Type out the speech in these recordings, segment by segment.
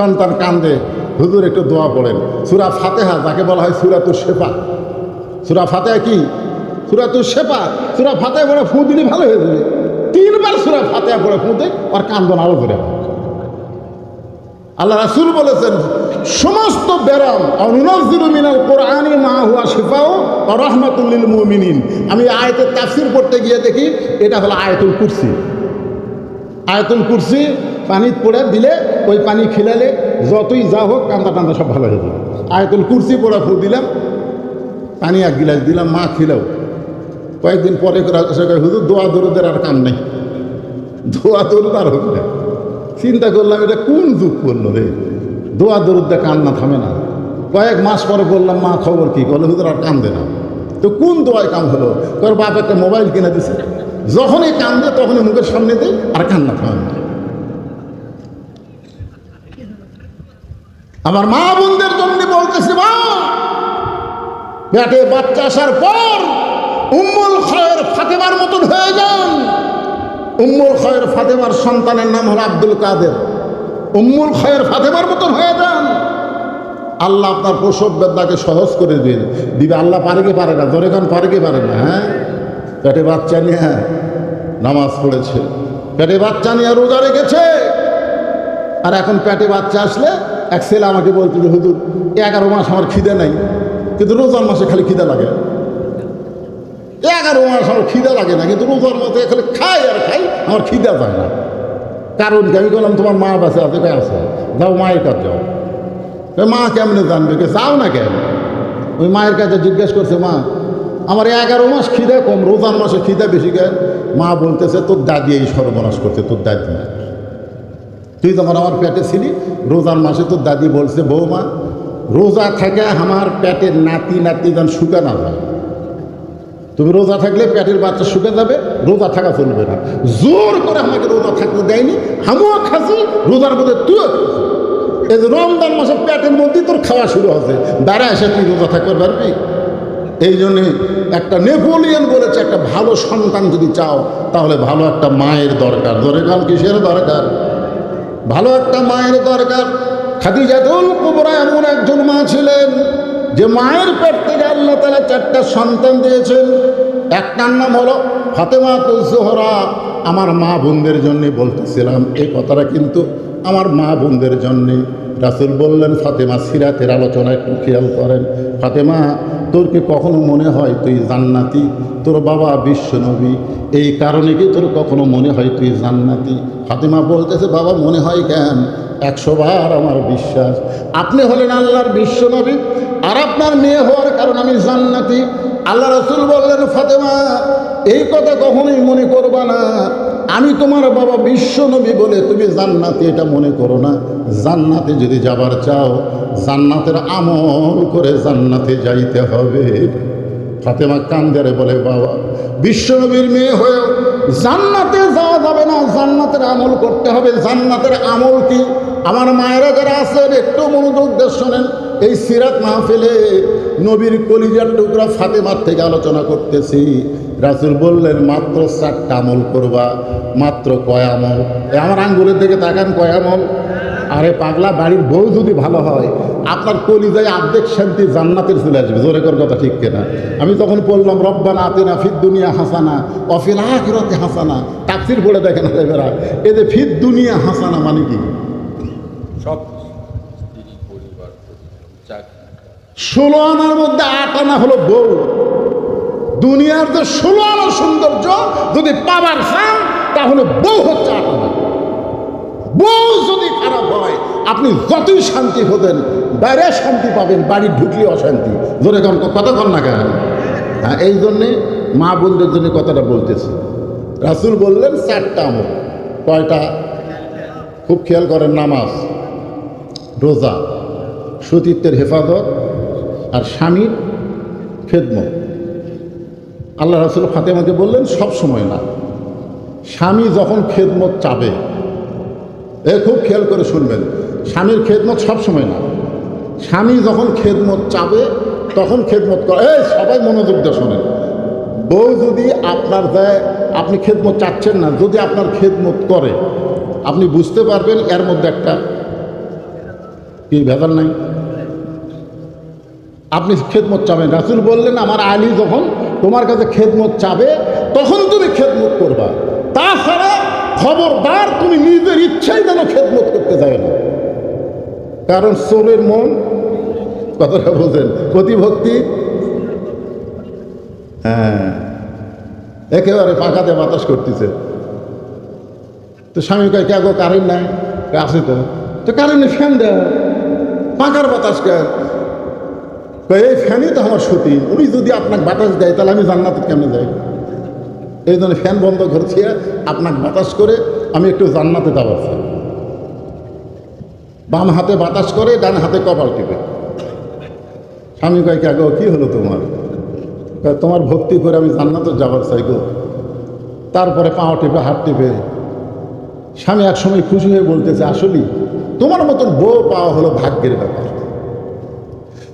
সন্তান কান্দে, হুজুর একটু দোয়া পড়েন। সুরা ফাতেহা যাকে বলা হয় সুরাতুর শেফা। সুরা ফাতেহা কি? সুরাতুর শেফা। সুরা ফাতেহা পড়ে ফুঁ দিলে ভালো হয়ে যাবে। তিনবার সুরা ফাতেহা পড়ে ফুঁতে আর কান্দন আরও করে আল্লাহ রাসুল বলেছেন, সমস্ত ব্যারাম অনুনজিরু মিনাল কোরআনি মা হুয়া শিফাও রহমাতুল্লিল মুমিনিন। আমি আয়াতের তাফসির পড়তে গিয়ে দেখি, এটা হলো আয়তুল কুরসি। আয়াতুল কুরসি পানি পড়ে দিলে ওই পানি খিলালে যতই যা হোক কান্দা টান্দা সব ভালো হয়ে যাবে। আয়াতুল কুরসি পড়া ফু দিলাম, পানি এক গিলাস দিলাম, মা খিলাও। কয়েকদিন পরে হুজুর, দোয়া দরুদের আর কাম নেই। দোয়া দরুদ আর হোক না। চিন্তা করলাম, এটা কোন যুগ করল রে? দোয়া দরুদ্দে কান্না থামে না। কয়েক মাস পরে বললাম, মা, খবর কি? করল হুজুর, আর কান্দে না। তো কোন দোয়ায় কাম হলো? কর বাপ একটা মোবাইল কিনে দিছে। যখনই কান্দে, তখনই মুখের সামনে দেয় আর কান্না থামে আমার মা বোনদের জন্য বলতেছি, মা, পেটে বাচ্চা আসার পর উম্মুল খয়ের ফাতেমার মতন হয়ে যান। উম্মুল খয়ের ফাতেমার সন্তানের নাম হলো আব্দুল কাদের। উম্মুল খয়ের ফাতেমার মতন হয়ে যান। আল্লাহ আপনার প্রসব বেদনাকে সহজ করে দিন দিবে আল্লাহ পারে কি পারে না? জোরে গান, পারে কি পারে না? হ্যাঁ? পেটে বাচ্চা নিয়ে নামাজ পড়েছে। পেটে বাচ্চা নিয়ে রোজা রেখেছে। আর এখন পেটে বাচ্চা আসলে এক ছেলে আমাকে বলতো যে, হুজুর এগারো মাস আমার খিদে নাই, কিন্তু রোজার মাসে খালি খিদে লাগে। এগারো মাস আমার খিদে লাগে না, কিন্তু রোজার মাসে খালি খাই আর খাই, আমার খিদে যায় না। কারণ কি? আমি বললাম, তোমার মা বাসে আছে কে আছে যাও, মায়ের কাছে যাও। মা কেমনে জানবে? কে? যাও না কেন? ওই মায়ের কাছে জিজ্ঞেস করছে, মা আমার এগারো মাস খিদে কম রোজার মাসে খিদে বেশি কেন মা বলতেছে, তোর দাদি এই সর্বনাশ করছে, তোর দাদি তুই যখন আমার পেটে ছিলি, রোজার মাসে তোর দাদি বলছে, বৌমা, রোজা থেকে আমার পেটের নাতি নাতি যেন শুকে না যায়। তুমি রোজা থাকলে পেটের বাচ্চা শুকে যাবে, রোজা থাকা চলবে না। জোর করে আমাকে রোজা থাকতে দেয়নি আমিও খাসি, রোজার মধ্যে খাসি। এই যে রমজান মাসে পেটের মধ্যেই তোর খাওয়া শুরু হচ্ছে দাঁড়া এসে তুই রোজা থাকতে পারবি? এই জন্যে একটা নেপোলিয়ন বলেছে, একটা ভালো সন্তান যদি চাও, তাহলে ভালো একটা মায়ের দরকার। ধরে কাল কিসের দরকার? ভালো একটা মায়ের দরকার। খাদিজাতুল কুবরা এমন একজন মা ছিলেন, যে মায়ের পেট থেকে আল্লাহ তালা চারটা সন্তান দিয়েছেন। একটার নাম হলো ফাতেমা জোহরা। আমার মা বোনদের জন্যে বলতেছিলাম এই কথাটা কিন্তু আমার মা বোনদের জন্যে। রাসুল বললেন, ফাতেমা সিরাতের আলোচনা একটু খেয়াল করেন। ফাতেমা, তোর কি কখনো মনে হয় তুই জান্নাতি? তোর বাবা বিশ্বনবী। এই কারণে কি তোর কখনো মনে হয় তুই জান্নাতি? ফাতেমা বলতেছে, বাবা, মনে হয় কেন? একশো বার আমার বিশ্বাস। আপনি হলেন আল্লাহর বিশ্বনবী, আর আপনার মেয়ে হওয়ার কারণ আমি জান্নাতি। আল্লাহ রসুল বললেন, ফাতেমা এই কথা কখনোই মনে করবা না। আমি তোমার বাবা বিশ্বনবী বলে তুমি জান্নাতি, এটা মনে করো না। জান্নাতে যদি যাবার চাও, জান্নাতের আমল করে জান্নাতে যাইতে হবে। ফাতেমা কান্দারে বলে, বাবা, বিশ্বনবীর মেয়ে হয়েও জান্নাতে যাওয়া যাবে না। জান্নাতের আমল করতে হবে। জান্নাতের আমল কি? আমার মায়েরা যারা আছেন, একটু মনোযোগ দিয়ে শোনেন। এই সিরাত মাহফিলে নবীর কলিজার টুকরা ফাতেমার থেকে আলোচনা করতেছি। রাসুল বললেন, মাত্র চারটা আমল করবা, মাত্র কয় আমল? এ আমার আঙ্গুলের দিকে তাকান, কয় আমল? আরে পাগলা, বাড়ির বউ যদি ভালো হয়, আপনার কলিজায় আর্ধেক শান্তি জান্নাতের চলে আসবে। জোরে কর কথা ঠিক কেনা? আমি তখন বললাম, রব্বানা আতেনা ফিদ দুনিয়া হাসানা অফিল আখিরাতে হাসানা। তাফসির পড়ে দেখেন এবারা এই যে ফিদ দুনিয়া হাসানা মানে কি? সব ষোলো আনার মধ্যে আট আনা হলো বউ। দুনিয়ার যে ষোলো আনা সৌন্দর্য যদি পাবার চান তাহলে বউ হচ্ছে আট আনা। বউ যদি খারাপ হয়, আপনি যতই শান্তি হতেন, বাইরে শান্তি পাবেন, বাড়ি ঢুকলে অশান্তি। কন, কথা কন না কেন? হ্যাঁ এই জন্যে মা বোনদের জন্য কথাটা বলতেছি। রাসুল বললেন, চারটা আমল। কয়টা? খুব খেয়াল করেন, নামাজ, রোজা, সতীত্বের হেফাজত আর স্বামীর খেদমত। আল্লাহ রাসুল ফাতেমাকে বললেন, সব সময় না। স্বামী যখন খেদমত চাবে, এ খুব খেয়াল করে শুনবেন, স্বামীর খেদমত সব সময় না। স্বামী যখন খেদমত চাবে, তখন খেদমত করে। এই, সবাই মনোযোগ দিয়ে শোনেন। বউ যদি আপনার দেয়, আপনি খেদমত চাচ্ছেন না, যদি আপনার খেদমত করে, আপনি বুঝতে পারবেন এর মধ্যে একটা কি ভেজাল নাই? আপনি খেদমত চাবেন। রাসুল বললেন, আমার আলী যখন তোমার কাছে খেদমত চাবে, তখন তুমি খেদমত করবা। তাছাড়া খবরদার তুমি নিজের ইচ্ছাই যেন খেদমত করতে যাবে না। কারণ চোরের মন, কথাটা বোঝেন প্রতিভক্তি। হ্যাঁ একেবারে পাকাতে বাতাস করতেছে। তো স্বামী কয়, কে গো, কারেন্ট নাই? আছে তো। তো কারেন্টে ফ্যান দেয় পাকার বাতাস কেন এই ফ্যানই তো আমার সতী উনি যদি আপনাকে বাতাস দেয়, তাহলে আমি জান্নাতে কেমনে যাই? এই জন্য ফ্যান বন্ধ করছি আপনাকে বাতাস করে আমি একটু জান্নাতে চাই। বাম হাতে বাতাস করে, ডান হাতে কপাল টিপে। স্বামী কয় কে গো কী হলো তোমার? তোমার ভক্তি করে আমি জান্নাতে যাবার চাই গো। তারপরে পাও টিপে, হাত টিপে। স্বামী একসময় খুশি হয়ে বলতেছে আসলেই তোমার মতন বউ পাওয়া হলো ভাগ্যের ব্যাপার।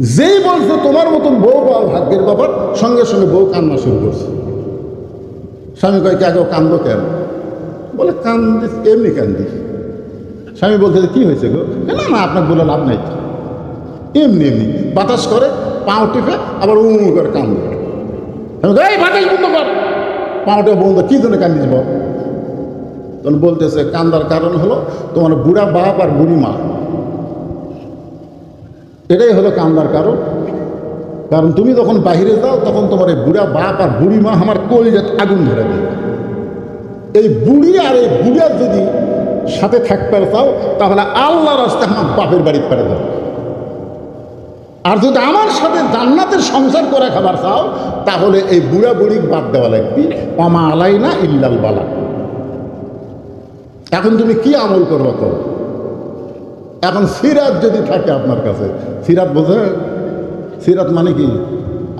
যেই বলছে তোমার মতন বউ পাওয়া ভাগ্যের ব্যাপার, সঙ্গে সঙ্গে বউ কান্না শুরু করছে। স্বামী কয়, কে আগে কান্দো কেন? বলে কান্দি এমনি কান্দি স্বামী বলতে কি হয়েছে গো? না না, আপনার বলে লাভ নাই। এমনি এমনি, বাতাস করে, পাও টিপে, আবার উঁ উঁ করে কান্দে। এই বাতাস বন্ধ কর। পাওটা বন্ধ, কি জন্য কান্দিস বল? তখন বলতেছে, কান্দার কারণ হলো তোমার বুড়া বাপ আর বুড়ি মা। এটাই হলো কান্দার কারণ। কারণ তুমি যখন বাইরে যাও, তখন তোমার এই বুড়া বাপ আর বুড়ি মা আমার কলিজাত আগুন ধরে দেয় এই বুড়ি আর এই বুড়া যদি সাথে থাকতে চাও, তাহলে আল্লাহ রাস্তা আমার বাপের বাড়িতে পেরে দাও। আর যদি আমার সাথে জান্নাতের সংসার করে খাবার চাও, তাহলে এই বুড়া বুড়ি বাদ দেওয়া লাগবে। অমা আলাই না ইল্লাল বালা। এখন তুমি কি আমল করব তো এখন সিরাত যদি থাকে আপনার কাছে, সিরাত বোঝে? সিরাত মানে কি?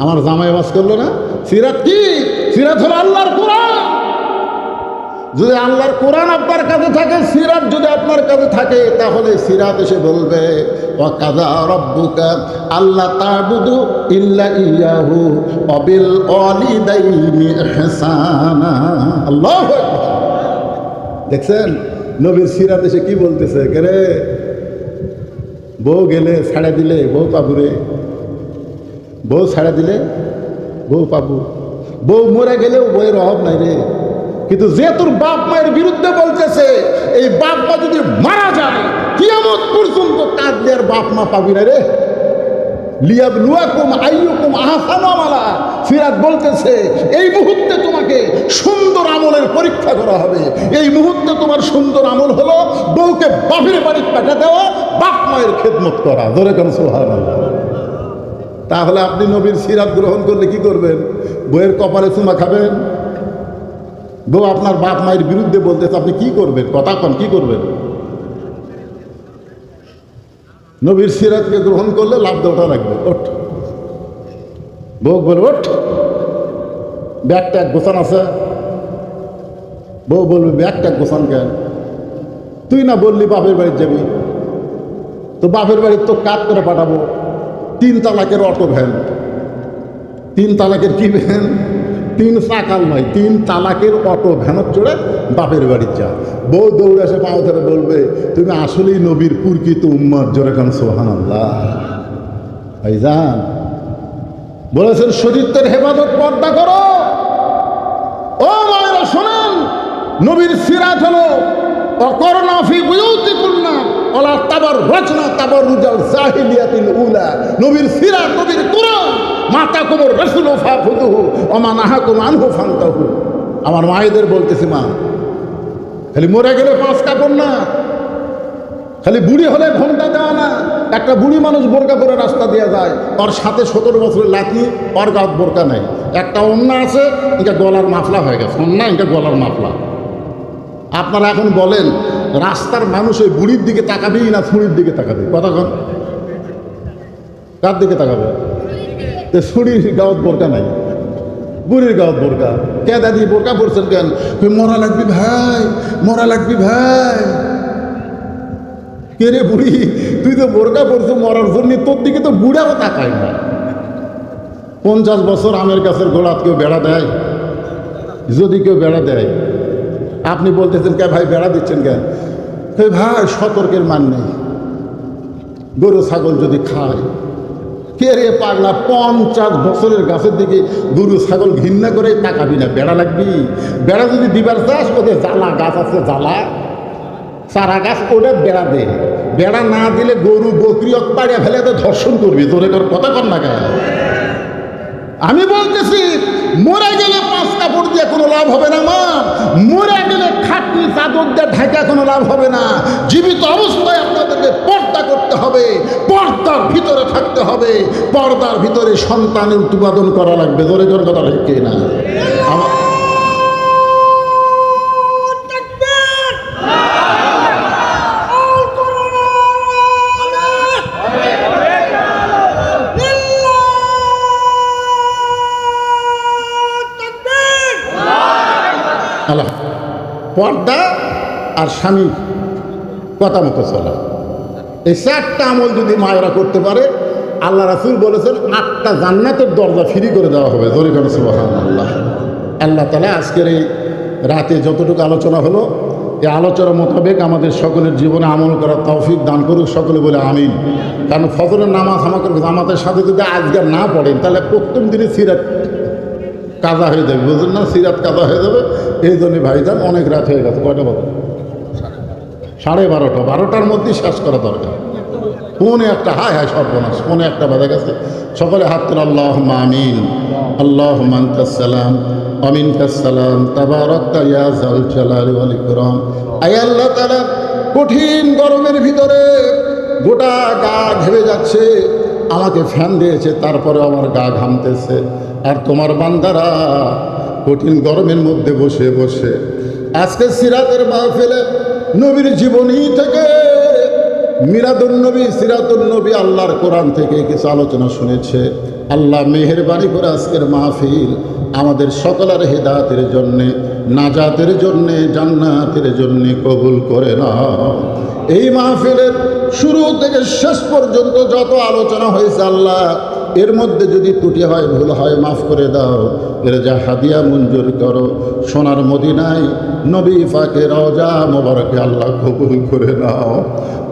আমার জামাই বাস করল না? সিরাত কি? সিরাত হলো আল্লাহর কোরআন। যদি আল্লাহর কোরআন আপনার কাছে থাকে, সিরাত যদি আপনার কাছে থাকে, তাহলে সিরাত এসে বলবে ও আল্লাহ ইল্লা অবিল দেখছেন? নবীর সিরাত এসে কি বলতেছে? কে বউ গেলে ছাড়া দিলে বউ পাবু রে। বউ ছাড়া দিলে বউ পাবু। বউ মরে গেলেও বইয়ের অভাব নাই রে। কিন্তু যে তোর বাপ মায়ের বিরুদ্ধে বলতেছে, এই বাপ মা যদি মারা যায়, কিয়ামত পর্যন্ত তার দেওয়ার বাপ মা পাবি না রে। লিয়াব লুয়াকুম আইয়ুকুম আহসানু আমালা। সিরাত বলতেছে, এই মুহূর্তে তোমাকে সুন্দর আমলের পরীক্ষা করা হবে। এই মুহূর্তে তোমার সুন্দর আমল হলো বউকে বাপের বাড়ি পাঠা দেওয়া, বাপ মায়ের খেদমত করা। ধরে কেন সোহান তাহলে আপনি নবীর সিরাত গ্রহণ করলে কি করবেন? বইয়ের কপালে চুমা খাবেন? বউ আপনার বাপ মায়ের বিরুদ্ধে বলতেছে, আপনি কি করবেন? কথা কন, কি করবেন? নবীর সিরাতকে গ্রহণ করলে লাভ দেওয়াটা রাখবে ওঠ। বউ বলবে, ওঠ। ব্যাগ ট্যাগ গোছান আছে। বউ বলবে ব্যাগ ট্যাগ গোছান কেন? তুই না বললি বাপের বাড়ি যাবি। তো বাপের বাড়ি তো কাজ করে পাঠাবো। তিন তালাকের অটো ভ্যান। তিন তালাকের কি ভ্যান? তিন চাকাল নয়, তিন তালাকের অটো ভ্যানত চড়ে বাপের বাড়ি যা। বউ দৌড়ে এসে পাও ধরে বলবে, তুমি আসলেই নবীর পুরকিত উম্মত, জোরে কান সোহান আল্লাহ ভাইজান, বলেছেন শরীরদের হেফাজত পর্দা করো। ও মায়েরা, শোনেন, নবীর সিরাত হলো অকরণা ফি বুয়ুতিকুন্না ওলা তাবার রচনা তাবার রুজাল জাহিলিয়াতিল উলা। নবীর সিরাত, নবীর কোরআন। মাতা কুমর রসুল ফাফুদুহু ওমা নাহাকুম আনহু ফান্তাহু। আমার মায়েদের বলতেছি, মা, খালি মরে গেলে পাঁচ কাপড় না। খালি বুড়ি হলে ঘণ্টা দেওয়া না। একটা বুড়ি মানুষ বোরকা করে রাস্তা দিয়ে যায় ওর সাথে সতেরো বছরের লাঠি ওর গাত বোরকা নেই। একটা অন্যা আছে এটা গলার মাফলা হয়ে গেছে। অন্যা এটা গলার মাফলা। আপনারা এখন বলেন রাস্তার মানুষ ওই বুড়ির দিকে তাকাবেই না ছুরির দিকে তাকাবে কতক্ষণ কার দিকে তাকাবে? তো গাঁত বোরকা নাই। বুড়ির গাঁত বোরকা। কে দাদি, বোরকা পড়ছেন কেন? মরা লাগবি ভাই, মরা লাগবি ভাই। কে রে বুড়ি, তুই তো বোরকা পড়ছো মরার জন্য, তোর দিকে তো বুড়াও তাকায় না। পঞ্চাশ বছর আমের গাছের গোড়াত কেউ বেড়া দেয়? যদি কেউ বেড়া দেয়, আপনি বলতেছেন, কে ভাই, বেড়া দিচ্ছেন কেন? কই ভাই, সতর্কের মান নেই। গরু, ছাগল যদি খায়, কে রে পাগলা, পঞ্চাশ বছরের গাছের দিকে গরু, ছাগল ঘৃণা করে তাকাবি না, বেড়া লাগবি। বেড়া যদি দিবার চাস ওদের জ্বালা, গাছ আছে জ্বালা। সারা গাছ, ওটা বেড়া দে। বেড়া না দিলে গরু বকরি পাড়িয়া ফেলে তো ধর্ষণ করবি। তোরে কর কথা কর না কেন? আমি বলতেছি, মরে গেলে পাঁচ কাপড় দিয়ে কোনো লাভ হবে না মা। মরে গেলে খাটনি চাদর দিয়ে ঢাকা কোনো লাভ হবে না। জীবিত অবস্থায় আপনাদেরকে পর্দা করতে হবে, পর্দার ভিতরে থাকতে হবে, পর্দার ভিতরে সন্তানের উৎপাদন করা লাগবে। ধরে জোর কথা ঠিক না? আমার পর্দা আর স্বামী কথা মতো চলা। এই চারটা আমল যদি মায়েরা করতে পারে, আল্লাহ রাসুল বলেছেন, আটটা জান্নাতের দরজা ফ্রি করে দেওয়া হবে। জরি করে সুবাহান আল্লাহ আল্লাহ তালা আজকের এই রাতে যতটুকু আলোচনা হলো এই আলোচনা মোতাবেক আমাদের সকলের জীবনে আমল করার তৌফিক দান করুক সকলে বলে আমিন। কারণ ফজরের নামাজ আমাকে জামাতের সাথে যদি আজকাল না পড়েন, তাহলে প্রথম দিনই সিরাত কাজা হয়ে যাবে, বুঝলেন না? সিরাত কাজা হয়ে যাবে। এই জন্য ভাইজান অনেক রাত হয়ে গেছে। কয়টা বাজে? সাড়ে বারোটা। বারোটার মধ্যেই শেষ করা দরকার। পৌনে একটা হায় হায় সর্বনাশ। পৌনে একটা বাজে গেছে। সকলে হাত তুল আল্লাহ আমিন। আল্লাহ মান্তাসালাম অমিন কাসালাম তাবারক্তা ইয়াজাল জালালি আল্লাহ তাআলা, কঠিন গরমের ভিতরে গোটা গা ঘেমে যাচ্ছে। আমাকে ফ্যান দিয়েছে তারপরে আমার গা ঘামতেছে। আর তোমার বান্দারা কঠিন গরমের মধ্যে বসে বসে। আজকে সিরাতের মাহফিলে নবীর জীবনী থেকে মিরাদুল নবী সিরাতুল নবী আল্লাহর কোরআন থেকে কিছু আলোচনা শুনেছে। আল্লাহ মেহেরবানি করে আজকের মাহফিল আমাদের সকলের হেদাতের জন্যে, নাজাতের জন্যে, জান্নাতের জন্যে কবুল করে না এই মাহফিলের শুরু থেকে শেষ পর্যন্ত যত আলোচনা হয়েছে আল্লাহ এর মধ্যে যদি ত্রুটি হয়, ভুল হয়, মাফ করে দাও। এর যা হাদিয়া মঞ্জুর করো। সোনার মদিনায় নবী ফাকে রজা মোবারকে আল্লাহ কবুল করে নাও।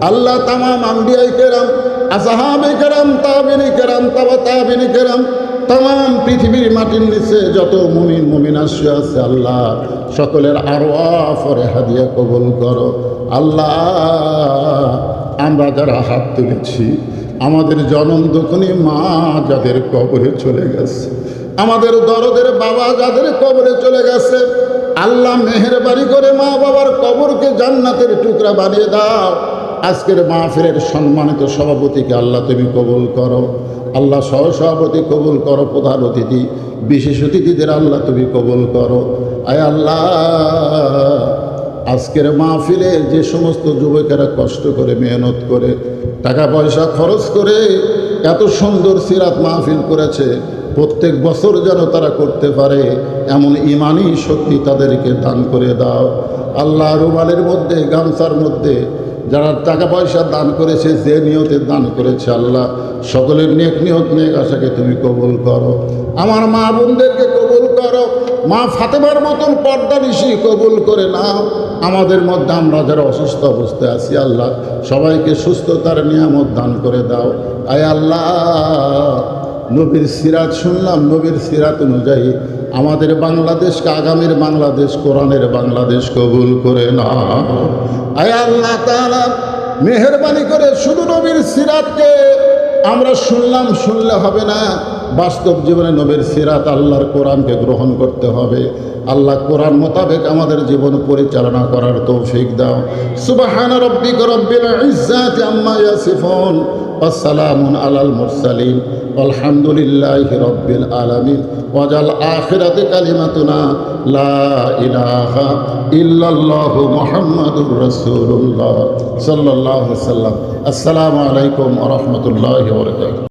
আল্লাহ তামাম আম্বিয়াই কেরাম আসাহাবে কেরাম, তাবিনী কেরাম, তাবা তাবিনী কেরাম তাম পৃথিবীর মাটির নিচে যত মুমিন মুমিন আসে আছে আল্লাহ, সকলের আরও ফরে হাদিয়া কবুল করো। আল্লাহ, আমরা যারা হাত তুলেছি আমাদের জনম দক্ষিণী মা যাদের কবরে চলে গেছে, আমাদের দরদের বাবা যাদের কবরে চলে গেছে, আল্লাহ মেহেরবাড়ি করে মা বাবার কবরকে জান্নাতের টুকরা বানিয়ে দাও। আজকের মাহফিলের সম্মানিত সভাপতিকে আল্লাহ তুমি কবুল করো, আল্লাহ সহসভাপতি কবুল করো, প্রধান অতিথি, বিশেষ অতিথিদের আল্লাহ তুমি কবুল করো। আয় আল্লাহ। আজকের মাহফিলে যে সমস্ত যুবকেরা কষ্ট করে, মেহনত করে টাকা পয়সা খরচ করে এত সুন্দর সিরাত মাহফিল করেছে, প্রত্যেক বছর যেন তারা করতে পারে, এমন ইমানই শক্তি তাদেরকে দান করে দাও। আল্লাহ রুমালের মধ্যে, গামছার মধ্যে যারা টাকা পয়সা দান করেছে, যে নিয়তে দান করেছে আল্লাহ, সকলের নেক নিয়ত, নেক আশাকে তুমি কবুল করো। আমার মা বোনদেরকে কবুল করো। মা ফাতেমার মতন পর্দা নিশি কবুল করে নাও। আমাদের মধ্যে আমরা যারা অসুস্থ অবস্থায় আছি, আল্লাহ সবাইকে সুস্থতার নিয়ামত দান করে দাও। আয় আল্লাহ, নবীর সিরাত শুনলাম, নবীর সিরাত অনুযায়ী আমাদের বাংলাদেশকে, আগামীর বাংলাদেশ, কোরআনের বাংলাদেশ কবুল করে না আয় আল্লাহ মেহরবানি করে শুধু নবীর সিরাতকে আমরা শুনলাম, শুনলে হবে না। বাস্তব জীবনে নবীর সিরাত আল্লাহর কোরআনকে গ্রহণ করতে হবে। আল্লাহ কোরআন মোতাবেক আমাদের জীবন পরিচালনা করার তৌফিক দাও। সুবাহান রব্বিক রব্বিল ইজ্জাতি আলাল মুরসালিন। আলহামদুলিল্লাহি রব্বিল আলামিন। ওয়াজাল আখিরাতে ইল্লাল্লাহ মুহাম্মাদুর রাসূলুল্লাহ সাল্লাল্লাহু আলাইহি আসসালামু আলাইকুম ওয়া